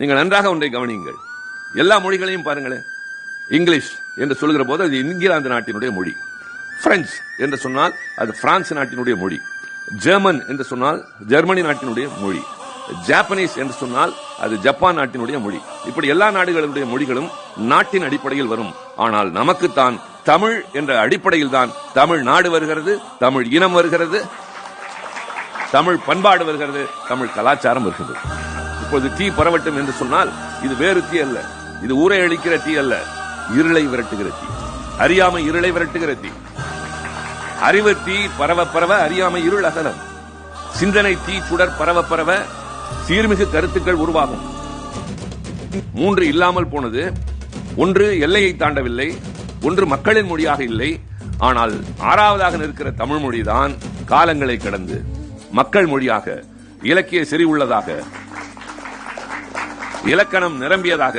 நீங்கள் நன்றாக ஒன்றை கவனியுங்கள். எல்லா மொழிகளையும் பாருங்களேன். இங்கிலீஷ் என்று சொல்கிற போது அது இங்கிலாந்து நாட்டினுடைய மொழி. பிரெஞ்சு என்று சொன்னால் அது பிரான்ஸ் நாட்டினுடைய மொழி. ஜெர்மன் என்று சொன்னால் ஜெர்மனி நாட்டினுடைய மொழி. ஜாப்பனீஸ் என்று சொன்னால் அது ஜப்பான் நாட்டினுடைய மொழி. இப்படி எல்லா நாடுகளுடைய மொழிகளும் நாட்டின் அடிப்படையில் வரும். ஆனால் நமக்குத்தான் தமிழ் என்ற அடிப்படையில் தான் தமிழ் நாடு வருகிறது தமிழ் இனம் வருகிறது தமிழ் பண்பாடு வருகிறது தமிழ் கலாச்சாரம் வருகிறது. இப்போது தீ பரவட்டும் என்று சொன்னால் இது வேறு தீ அல்ல. இது ஊரை அழிக்கிற தீ அல்ல. இருளை விரட்டுகிற தீ. அறியாமை இருளை விரட்டுகிற தீ. அறிவு தீ பரவ பரவ அறியாமை இருள் அகலம். சிந்தனை தீ சுடர் பரவ பரவ சீர்மிகு கருத்துக்கள் உருவாகும். மூன்று இல்லாமல் போனது. ஒன்று எல்லையை தாண்டவில்லை. ஒன்று மக்களின் மொழியாக இல்லை. ஆனால் ஆறாவதாக நிற்கிற தமிழ் மொழிதான் காலங்களை கடந்து. மக்கள் மொழியாக இலக்கிய செறிவுள்ளதாக இலக்கணம் நிரம்பியதாக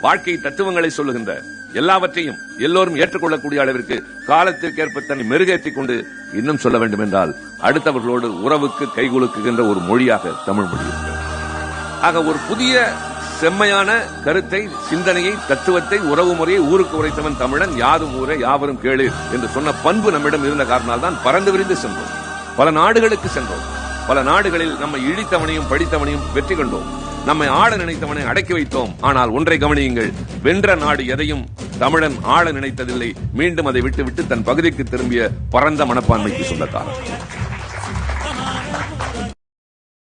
வாழ்க்கை தத்துவங்களை சொல்லுகின்ற எல்லாவற்றையும் எல்லோரும் ஏற்றுக்கொள்ளக்கூடிய அளவிற்கு காலத்திற்கேற்ப தன்னை மெருகேற்றிக் கொண்டு இன்னும் சொல்ல வேண்டும் என்றால் அடுத்தவர்களோடு உறவுக்கு கைகுலுக்குகின்ற ஒரு மொழியாக தமிழ் மொழி ஆக ஒரு புதிய செம்மையான கருத்தை சிந்தனையை தத்துவத்தை உறவு முறையை ஊருக்கு உரைத்தவன் தமிழன். யாரும் ஊரே யாவரும் கேளு என்று சொன்ன பண்பு நம்மிடம் இருந்த காரணத்தால் தான் பறந்து விரிந்து சென்றோம். பல நாடுகளுக்கு சென்றோம். பல நாடுகளில் நம்மை இழித்தவனையும் படித்தவனையும் வெற்றி கண்டோம். நம்மை ஆட நினைத்தவனை அடக்கி வைத்தோம். ஆனால் ஒன்றை கவனியுங்கள் வென்ற நாடு எதையும் தமிழன் ஆள நினைத்ததில்லை. மீண்டும் அதை விட்டுவிட்டு தன் பகுதிக்கு திரும்பிய பரந்த மனப்பான்மைக்கு சொந்தக்காரன்.